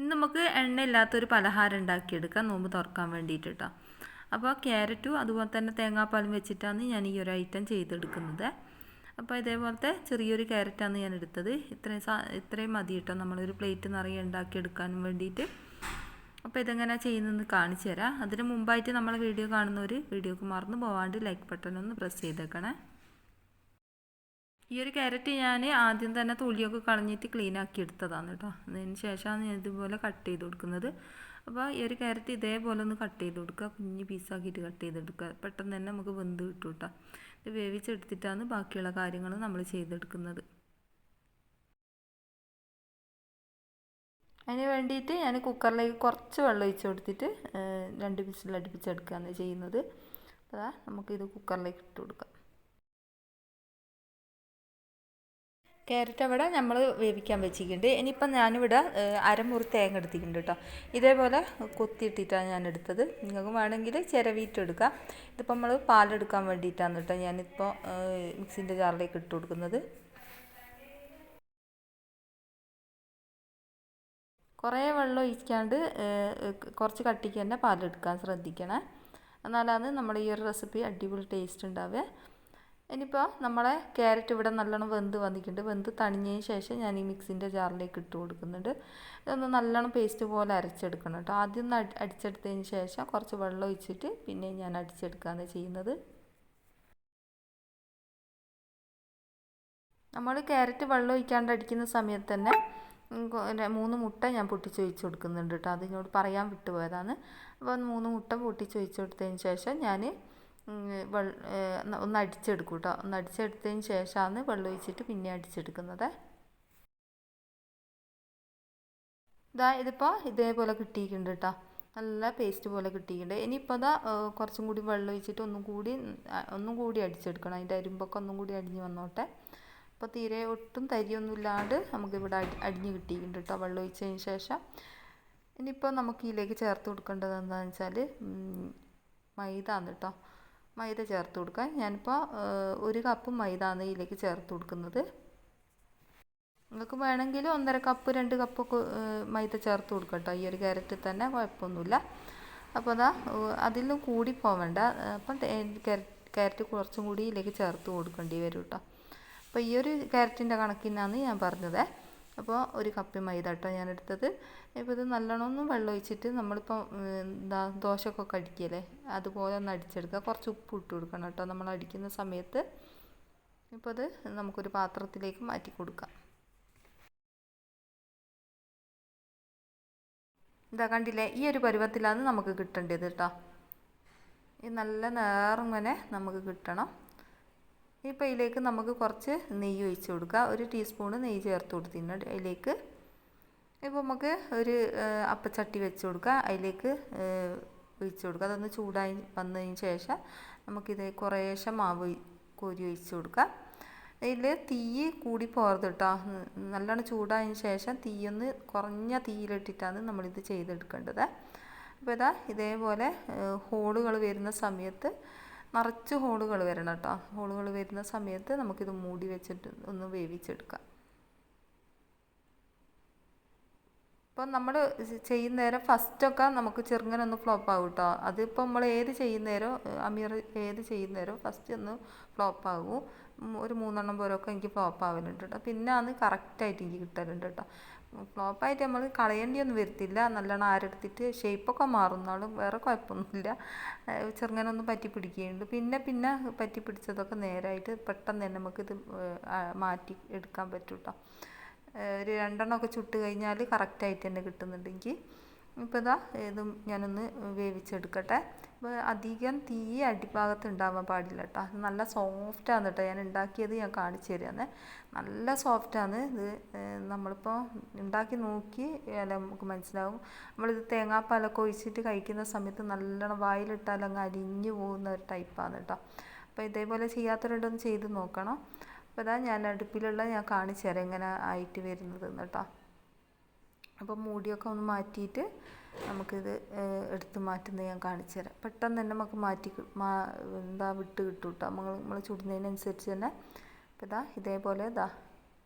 ഇനി നമുക്ക് എണ്ണയില്ലാത്തൊരു പലഹാരം ഉണ്ടാക്കിയെടുക്കാം. നോമ്പ് തുറക്കാൻ വേണ്ടിയിട്ട് അപ്പോൾ ക്യാരറ്റും അതുപോലെ തന്നെ തേങ്ങാപ്പാലും വെച്ചിട്ടാണ് ഞാൻ ഈ ഒരു ഐറ്റം ചെയ്തെടുക്കുന്നത്. അപ്പോൾ ഇതേപോലത്തെ ചെറിയൊരു ക്യാരറ്റാണ് ഞാൻ എടുത്തത്. ഇത്രയും സാ ഇത്രയും മതി കേട്ടോ. നമ്മളൊരു പ്ലേറ്റ് നിറയെ ഉണ്ടാക്കിയെടുക്കാനും വേണ്ടിയിട്ട്. അപ്പോൾ ഇതെങ്ങനെ ചെയ്യുന്നതെന്ന് കാണിച്ചു തരാം അതിന് മുമ്പായിട്ട് നമ്മൾ വീഡിയോ കാണുന്നവർ വീഡിയോക്ക് മറന്നു പോവാണ്ട് ലൈക്ക് ബട്ടൺ ഒന്ന് പ്രസ് ചെയ്തേക്കണേ. ഈ ഒരു ക്യാരറ്റ് ഞാൻ ആദ്യം തന്നെ തൊലിയൊക്കെ കളഞ്ഞിട്ട് ക്ലീൻ ആക്കി എടുത്തതാണ് കേട്ടോ. അതിന് ശേഷമാണ് ഞാൻ ഇതുപോലെ കട്ട് ചെയ്ത് കൊടുക്കുന്നത്. അപ്പോൾ ഈ ഒരു ക്യാരറ്റ് ഇതേപോലെ ഒന്ന് കട്ട് ചെയ്ത് കൊടുക്കുക. കുഞ്ഞ് പീസാക്കിയിട്ട് കട്ട് ചെയ്തെടുക്കുക പെട്ടെന്ന് തന്നെ നമുക്ക് വെന്ത് കിട്ടും കേട്ടോ. ഇത് വേവിച്ചെടുത്തിട്ടാണ് ബാക്കിയുള്ള കാര്യങ്ങൾ നമ്മൾ ചെയ്തെടുക്കുന്നത്. അതിന് വേണ്ടിയിട്ട് ഞാൻ കുക്കറിലേക്ക് കുറച്ച് വെള്ളം ഒഴിച്ച് കൊടുത്തിട്ട് രണ്ട് വിസിൽ അടുപ്പിച്ചെടുക്കുകയാണ് ചെയ്യുന്നത്. അപ്പോൾ നമുക്കിത് കുക്കറിലേക്ക് ഇട്ട് കൊടുക്കാം. ക്യാരറ്റ് അവിടെ നമ്മൾ വേവിക്കാൻ വെച്ചിട്ടുണ്ട്. ഇനിയിപ്പം ഞാനിവിടെ അരമുറി തേങ്ങ എടുത്തിട്ടുണ്ട് കേട്ടോ. ഇതേപോലെ കൊത്തിയിട്ടിട്ടാണ് ഞാൻ എടുത്തത് നിങ്ങൾക്ക് വേണമെങ്കിൽ ചിരവിയിട്ടെടുക്കാം ഇതിപ്പോൾ നമ്മൾ പാലെടുക്കാൻ വേണ്ടിയിട്ടാണ് കേട്ടോ ഞാനിപ്പോൾ മിക്സിന്റെ ജാറിലേക്ക് ഇട്ട് കൊടുക്കുന്നത്. കുറേ വെള്ളം ഒഴിക്കാണ്ട് കുറച്ച് കട്ടിക്ക് തന്നെ പാലെടുക്കാൻ ശ്രദ്ധിക്കണേ. എന്നാലാണ് നമ്മുടെ ഈ ഒരു റെസിപ്പി അടിപൊളി ടേസ്റ്റ് ഉണ്ടാവുക. ഇനിയിപ്പോൾ നമ്മളെ ക്യാരറ്റ് ഇവിടെ നല്ലോണം വെന്ത് വന്നിട്ടുണ്ട്. വെന്ത് തണിഞ്ഞതിന് ശേഷം ഞാൻ ഈ മിക്സിന്റെ ജാറിലേക്ക് ഇട്ട് കൊടുക്കുന്നുണ്ട്. ഇതൊന്ന് നല്ലോണം പേസ്റ്റ് പോലെ അരച്ചെടുക്കണം കേട്ടോ. ആദ്യം ഒന്ന് അടിച്ചെടുത്തതിന് ശേഷം കുറച്ച് വെള്ളം ഒഴിച്ചിട്ട് പിന്നെ ഞാൻ അടിച്ചെടുക്കുകയാണ് ചെയ്യുന്നത്. നമ്മൾ ക്യാരറ്റ് വെള്ളം ഒഴിക്കാണ്ട് അടിക്കുന്ന സമയത്ത് തന്നെ മൂന്ന് മുട്ട ഞാൻ പൊട്ടിച്ച് ഒഴിച്ച് കൊടുക്കുന്നുണ്ട് കേട്ടോ. അതിനോട് പറയാൻ വിട്ടുപോയതാണ്. അപ്പോൾ മൂന്ന് മുട്ട പൊട്ടിച്ച് ഒഴിച്ച് കൊടുത്തതിന് ശേഷം ഞാൻ ഒന്ന് അടിച്ചെടുക്കും കേട്ടോ ഒന്ന് അടിച്ചെടുത്തതിന് ശേഷമാണ് വെള്ളം ഒഴിച്ചിട്ട് പിന്നെ അടിച്ചെടുക്കുന്നത്. ഇതാ ഇതിപ്പോൾ ഇതേപോലെ കിട്ടിയിട്ടുണ്ട് കേട്ടോ നല്ല പേസ്റ്റ് പോലെ കിട്ടിയിട്ടുണ്ട്. ഇനിയിപ്പോൾ അതാ കുറച്ചും കൂടി വെള്ളം ഒഴിച്ചിട്ട് ഒന്നും കൂടി ഒന്നും കൂടി അടിച്ചെടുക്കണം. അതിന്റെ അരുമ്പൊക്കെ ഒന്നും കൂടി അടിഞ്ഞ് വന്നോട്ടെ. അപ്പോൾ തീരെ ഒട്ടും തരിയൊന്നും ഇല്ലാണ്ട് നമുക്കിവിടെ അടി അടിഞ്ഞ് കിട്ടിയിട്ടുണ്ട് കേട്ടോ വെള്ളം ഒഴിച്ചതിന് ശേഷം. ഇനിയിപ്പോൾ നമുക്ക് ഇതിലേക്ക് ചേർത്ത് കൊടുക്കേണ്ടത് എന്താണെന്ന് വെച്ചാൽ മൈദ ആണ് കേട്ടോ മൈദ ചേർത്ത് കൊടുക്കുക ഞാനിപ്പോൾ ഒരു കപ്പ് മൈദ ആണ് ഇതിലേക്ക് ചേർത്ത് കൊടുക്കുന്നത്. നിങ്ങൾക്ക് വേണമെങ്കിൽ ഒന്നര കപ്പ് രണ്ട് കപ്പൊക്കെ മൈദ ചേർത്ത് കൊടുക്കാം കേട്ടോ. ഈ ഒരു ക്യാരറ്റിൽ തന്നെ കുഴപ്പമൊന്നുമില്ല. അപ്പോൾ അതാ അതിലും കൂടി പോവേണ്ട. അപ്പം ക്യാരറ്റ് കുറച്ചും കൂടി ഇതിലേക്ക് ചേർത്ത് കൊടുക്കേണ്ടി വരും കേട്ടോ. അപ്പോൾ ഈ ഒരു ക്യാരറ്റിന്റെ കണക്കിനാണ് ഞാൻ പറഞ്ഞത്. അപ്പോൾ ഒരു കപ്പ് മൈദ കേട്ടോ ഞാൻ എടുത്തത് ഇപ്പോൾ ഇത് നല്ലോണം വെള്ളം ഒഴിച്ചിട്ട് നമ്മളിപ്പോൾ എന്താ ദോശക്കൊക്കെ അടിക്കല്ലേ അതുപോലെ ഒന്ന് അടിച്ചെടുക്കുക. കുറച്ച് ഉപ്പ് ഇട്ട് കൊടുക്കണം കേട്ടോ നമ്മൾ അടിക്കുന്ന സമയത്ത്. ഇപ്പോൾ അത് നമുക്കൊരു പാത്രത്തിലേക്ക് മാറ്റി കൊടുക്കാം. ഇതാ കണ്ടില്ലേ ഈ ഒരു പരുവത്തിലാണ് നമുക്ക് കിട്ടേണ്ടത് കേട്ടോ. ഈ നല്ല നേർങ്ങനെ നമുക്ക് കിട്ടണം. ഇപ്പോൾ ഇതിലേക്ക് നമുക്ക് കുറച്ച് നെയ്യ് ഒഴിച്ച് കൊടുക്കുക. ഒരു ടീസ്പൂണ് നെയ്യ് ചേർത്ത് കൊടുത്തിട്ടുണ്ട് അതിലേക്ക്. ഇപ്പോൾ നമുക്ക് ഒരു അപ്പച്ചട്ടി വെച്ച് കൊടുക്കുക. അതിലേക്ക് ഒഴിച്ച് കൊടുക്കുക. അതൊന്ന് ചൂടായി വന്നതിന് ശേഷം നമുക്കിത് കുറേശ്ശെ മാവ് കോരി ഒഴിച്ച് കൊടുക്കുക. അതിൽ തീ കൂടി പോകരുത് കേട്ടോ. നല്ലോണം ചൂടായതിന് ശേഷം തീയൊന്ന് കുറഞ്ഞ തീയിലിട്ടിട്ടാണ് നമ്മളിത് ചെയ്തെടുക്കേണ്ടത്. അപ്പോൾ ഇതാ ഇതേപോലെ ഹോളുകൾ വരുന്ന സമയത്ത് നിറച്ച് ഹോളുകൾ വരണം കേട്ടോ. ഹോളുകൾ വരുന്ന സമയത്ത് നമുക്കിത് മൂടി വെച്ചിട്ട് ഒന്ന് വേവിച്ചെടുക്കാം. ഇപ്പം നമ്മൾ ചെയ്യുന്നേരം ഫസ്റ്റൊക്കെ നമുക്ക് ചെറുങ്ങനെ ഒന്ന് ഫ്ലോപ്പ് ആകും കേട്ടോ. അതിപ്പോൾ നമ്മൾ ഏത് ചെയ്യുന്നേരോ അമീർ ഏത് ചെയ്യുന്നേരോ ഫസ്റ്റ് ഒന്ന് ഫ്ലോപ്പ് ആകും ഒരു മൂന്നെണ്ണം പോലൊക്കെ എനിക്ക് ഫ്ലോപ്പ് ആവലുണ്ട് കേട്ടോ. പിന്നെ അത് കറക്റ്റായിട്ട് എനിക്ക് കിട്ടലുണ്ട് കേട്ടോ. ഫ്ലോപ്പായിട്ട് നമ്മൾ കളയേണ്ടിയൊന്നും വരത്തില്ല. നല്ലോണം ആരെടുത്തിട്ട് ഷേപ്പൊക്കെ മാറുന്നാളും വേറെ കുഴപ്പമൊന്നുമില്ല. ചെറുങ്ങനൊന്നും പറ്റി പിടിക്കുകയുണ്ട് പിന്നെ പിന്നെ പറ്റി പിടിച്ചതൊക്കെ നേരായിട്ട് പെട്ടെന്ന് തന്നെ നമുക്കിത് മാറ്റി എടുക്കാൻ പറ്റൂട്ടോ. ഒരു രണ്ടെണ്ണമൊക്കെ ചുട്ട് കഴിഞ്ഞാൽ കറക്റ്റായിട്ട് തന്നെ കിട്ടുന്നുണ്ടെങ്കിൽ ഇപ്പോൾ ഇതാ ഇതും ഞാനൊന്ന് വേവിച്ചെടുക്കട്ടെ. അപ്പോൾ അധികം തീ അടിഭാഗത്ത് ഉണ്ടാവാൻ പാടില്ല കേട്ടോ അത് നല്ല സോഫ്റ്റാണ് കേട്ടോ ഞാൻ ഉണ്ടാക്കിയത് ഞാൻ കാണിച്ചു തരാന്ന്. നല്ല സോഫ്റ്റാണ് ഇത് നമ്മളിപ്പോൾ ഉണ്ടാക്കി നോക്കി അല്ല നമുക്ക് മനസ്സിലാവും. നമ്മളിത് തേങ്ങാപ്പാലൊക്കെ ഒഴിച്ചിട്ട് കഴിക്കുന്ന സമയത്ത് നല്ലോണം വായിലിട്ടാൽ അങ്ങ് അരിഞ്ഞു പോകുന്ന ഒരു ടൈപ്പാണ് കേട്ടോ അപ്പോൾ ഇതേപോലെ ചെയ്യാത്തവരുണ്ടൊന്ന് ചെയ്ത് നോക്കണം. അപ്പോൾ ഇതാ ഞാൻ അടുപ്പിലുള്ള ഞാൻ കാണിച്ചു തരാം എങ്ങനെ ആയിട്ട് വരുന്നത് കേട്ടോ അപ്പോൾ മൂടിയൊക്കെ ഒന്ന് മാറ്റിയിട്ട് നമുക്കിത് എടുത്ത് മാറ്റുന്നത് ഞാൻ കാണിച്ചു തരാം. പെട്ടെന്ന് തന്നെ നമുക്ക് മാറ്റി എന്താ വിട്ട് കിട്ടും കേട്ടോ നമ്മൾ നമ്മൾ ചുടുന്നതിനനുസരിച്ച് തന്നെ ഇതാ ഇതേപോലെ ഇതാ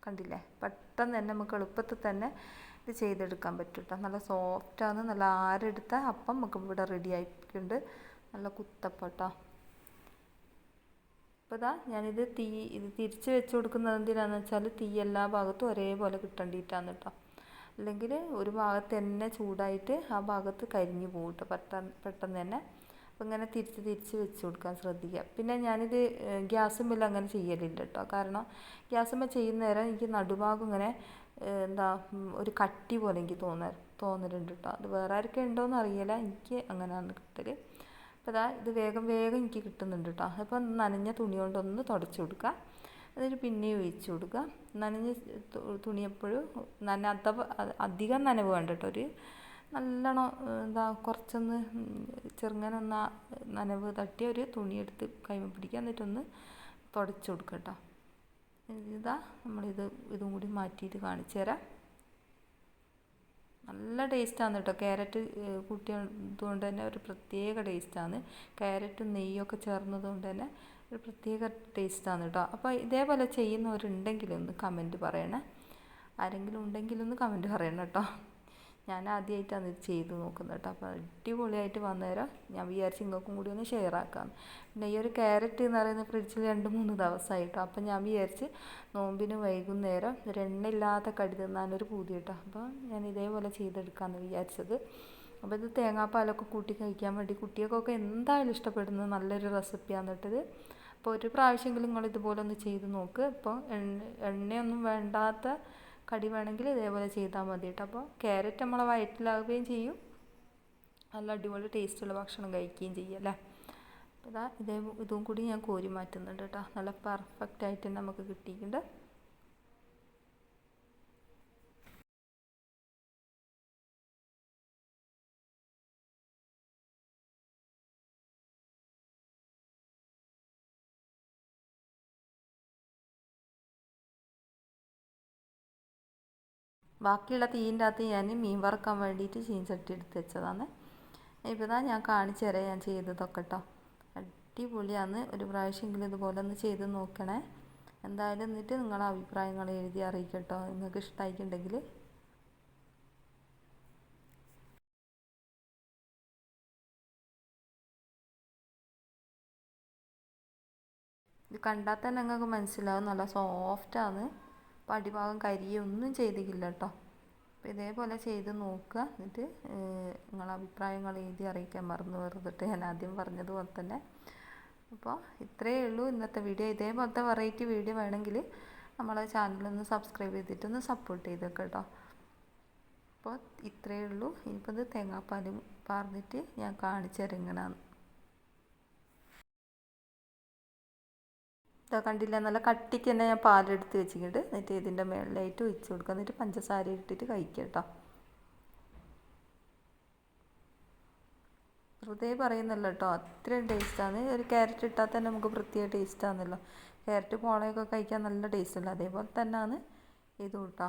കണ്ടില്ലേ? പെട്ടെന്ന് തന്നെ നമുക്ക് എളുപ്പത്തിൽ തന്നെ ഇത് ചെയ്തെടുക്കാൻ പറ്റും കേട്ടോ നല്ല സോഫ്റ്റാണ് നല്ല ആരെടുത്ത അപ്പം നമുക്ക് ഇവിടെ റെഡി ആയിട്ടുണ്ട്. നല്ല കുത്തപ്പട്ടോ അപ്പോൾ ഇതാ ഞാനിത് തീ ഇത് തിരിച്ച് വെച്ച് കൊടുക്കുന്നത് എന്തിനാണെന്ന് വെച്ചാൽ തീ എല്ലാ ഭാഗത്തും ഒരേപോലെ കിട്ടേണ്ടിയിട്ടാണ് കേട്ടോ അല്ലെങ്കിൽ ഒരു ഭാഗത്ത് തന്നെ ചൂടായിട്ട് ആ ഭാഗത്ത് കരിഞ്ഞു പോകും കേട്ടോ. പെട്ടെന്ന് പെട്ടെന്ന് തന്നെ. അപ്പം ഇങ്ങനെ തിരിച്ച് തിരിച്ച് വെച്ച് കൊടുക്കാൻ ശ്രദ്ധിക്കുക. പിന്നെ ഞാനിത് ഗ്യാസുമ്മൽ അങ്ങനെ ചെയ്യലില്ല കേട്ടോ. കാരണം ഗ്യാസുമ്മ ചെയ്യുന്ന നേരം എനിക്ക് നടുഭാഗം ഇങ്ങനെ എന്താ ഒരു കട്ടി പോലെ എനിക്ക് തോന്നാൻ തോന്നലുണ്ട് കേട്ടോ. അത് വേറെ ആർക്കും ഉണ്ടോയെന്ന് അറിയില്ല. എനിക്ക് അങ്ങനെയാണ് കിട്ടൽ അപ്പോൾ അതാ ഇത് വേഗം വേഗം എനിക്ക് കിട്ടുന്നുണ്ട് കേട്ടോ. അപ്പോൾ നനഞ്ഞ തുണി കൊണ്ടൊന്ന് തുടച്ചു കൊടുക്കുക. എന്നിട്ട് പിന്നെയും ഒഴിച്ചു കൊടുക്കുക. നനഞ്ഞ തുണി എപ്പോഴും നനയാത്ത അധികം നനവ് വേണ്ട ഒരു നല്ലോണം എന്താ കുറച്ചൊന്ന് ചെറുങ്ങനെ ഒന്ന് നനവ് തട്ടിയ ഒരു തുണിയെടുത്ത് കൈമ പിടിക്കുക. എന്നിട്ടൊന്ന് തുടച്ചു കൊടുക്കുക കേട്ടോ ഇതാ നമ്മളിത് ഇതും കൂടി മാറ്റിയിട്ട് കാണിച്ചു തരാം. നല്ല ടേസ്റ്റാണ് കേട്ടോ. ക്യാരറ്റ് കൂട്ടിയതുകൊണ്ട് തന്നെ ഒരു പ്രത്യേക ടേസ്റ്റാണ് ക്യാരറ്റും നെയ്യൊക്കെ ചേർന്നതുകൊണ്ട് തന്നെ ഒരു പ്രത്യേക ടേസ്റ്റാണ് കേട്ടോ അപ്പോൾ ഇതേപോലെ ചെയ്യുന്നവരുണ്ടെങ്കിൽ ഒന്ന് കമന്റ് പറയണേ. ആരെങ്കിലും ഉണ്ടെങ്കിൽ ഒന്ന് കമന്റ് പറയണം കേട്ടോ ഞാൻ ആദ്യമായിട്ടാണ് ഇത് ചെയ്ത് നോക്കുന്നത് കേട്ടോ അപ്പോൾ അടിപൊളിയായിട്ട് വന്നേരം ഞാൻ വിചാരിച്ച് ഇങ്ങൾക്കും കൂടി ഒന്ന് ഷെയർ ആക്കാം. പിന്നെ ഈ ഒരു ക്യാരറ്റ് എന്ന് പറയുന്ന ഫ്രിഡ്ജിൽ രണ്ട് മൂന്ന് ദിവസമായിട്ടോ അപ്പോൾ ഞാൻ വിചാരിച്ച് നോമ്പിന് വൈകുന്നേരം ഒരു എണ്ണയില്ലാത്ത കടി തിന്നാനൊരു പൂതി കേട്ടോ അപ്പോൾ ഞാൻ ഇതേപോലെ ചെയ്തെടുക്കാമെന്ന് വിചാരിച്ചത്. അപ്പോൾ ഇത് തേങ്ങാപ്പാലൊക്കെ കൂട്ടി കഴിക്കാൻ വേണ്ടി കുട്ടികൾക്കൊക്കെ എന്തായാലും ഇഷ്ടപ്പെടുന്ന നല്ലൊരു റെസിപ്പിയാണ് അപ്പോൾ ഒരു പ്രാവശ്യമെങ്കിലും നിങ്ങൾ ഇതുപോലെ ഒന്ന് ചെയ്ത് നോക്ക്. ഇപ്പോൾ എണ്ണയൊന്നും വേണ്ടാത്ത കടി വേണമെങ്കിൽ ഇതേപോലെ ചെയ്താൽ മതി കേട്ടോ. അപ്പോൾ ക്യാരറ്റ് നമ്മളെ വയറ്റിലാവുകയും ചെയ്യും. നല്ല അടിപൊളി ടേസ്റ്റുള്ള ഭക്ഷണം കഴിക്കുകയും ചെയ്യും അല്ലേ? അപ്പോൾ ഇതാ ഇതേ ഇതും കൂടി ഞാൻ കോരി മാറ്റുന്നുണ്ട് കേട്ടോ. നല്ല പെർഫെക്റ്റ് ആയിട്ട് നമുക്ക് കിട്ടിയിട്ടുണ്ട്. ബാക്കിയുള്ള തീയിന്റെ അകത്ത് ഞാൻ മീൻ വറക്കാൻ വേണ്ടിയിട്ട് ചീൻചട്ടി എടുത്ത് വെച്ചതാണ്. ഇപ്പോൾ ഇതാ ഞാൻ കാണിച്ചു തരാം ഞാൻ ചെയ്തതൊക്കെ കേട്ടോ അടിപൊളിയാണ്. ഒരു പ്രാവശ്യമെങ്കിലും ഇതുപോലെ ഒന്ന് ചെയ്ത് നോക്കണേ. എന്തായാലും എന്നിട്ട് നിങ്ങളെ അഭിപ്രായങ്ങൾ എഴുതി അറിയിക്കട്ടോ. നിങ്ങൾക്ക് ഇഷ്ടമായിട്ടുണ്ടെങ്കിൽ ഇത് കണ്ടാൽ തന്നെ നിങ്ങൾക്ക് മനസ്സിലാവും. നല്ല സോഫ്റ്റാണ് അപ്പോൾ അടിഭാഗം കരിയൊന്നും ചെയ്തിട്ടില്ല കേട്ടോ അപ്പോൾ ഇതേപോലെ ചെയ്ത് നോക്കുക എന്നിട്ട് നിങ്ങളെ അഭിപ്രായങ്ങൾ എഴുതി അറിയിക്കാൻ മറന്നു വെറുതെ ഞാൻ ആദ്യം പറഞ്ഞതുപോലെ തന്നെ. അപ്പോൾ ഇത്രയേ ഉള്ളൂ ഇന്നത്തെ വീഡിയോ. ഇതേപോലത്തെ വെറൈറ്റി വീഡിയോ വേണമെങ്കിൽ നമ്മളെ ചാനലൊന്ന് സബ്സ്ക്രൈബ് ചെയ്തിട്ടൊന്ന് സപ്പോർട്ട് ചെയ്തേക്ക് കേട്ടോ അപ്പോൾ ഇത്രയേ ഉള്ളൂ. ഇനിയിപ്പോൾ ഇത് തേങ്ങാപ്പാലും പറഞ്ഞിട്ട് ഞാൻ കാണിച്ചു ഇതാ കണ്ടില്ല. നല്ല കട്ടിക്ക് തന്നെ ഞാൻ പാലെടുത്ത് വെച്ചിട്ടുണ്ട്. എന്നിട്ട് ഇതിന്റെ മേളിലായിട്ട് ഒഴിച്ച് കൊടുക്കുക എന്നിട്ട് പഞ്ചസാര ഇട്ടിട്ട് കഴിക്കുക കേട്ടോ. വെറുതെ പറയുന്നല്ലോ കേട്ടോ. അത്രയും ടേസ്റ്റാണ് ഒരു ക്യാരറ്റ് ഇട്ടാൽ തന്നെ നമുക്ക് പ്രത്യേക ടേസ്റ്റാണല്ലോ ക്യാരറ്റ് പോളയൊക്കെ കഴിക്കാൻ നല്ല ടേസ്റ്റല്ല അതേപോലെ തന്നെയാണ് ഇതും കേട്ടോ.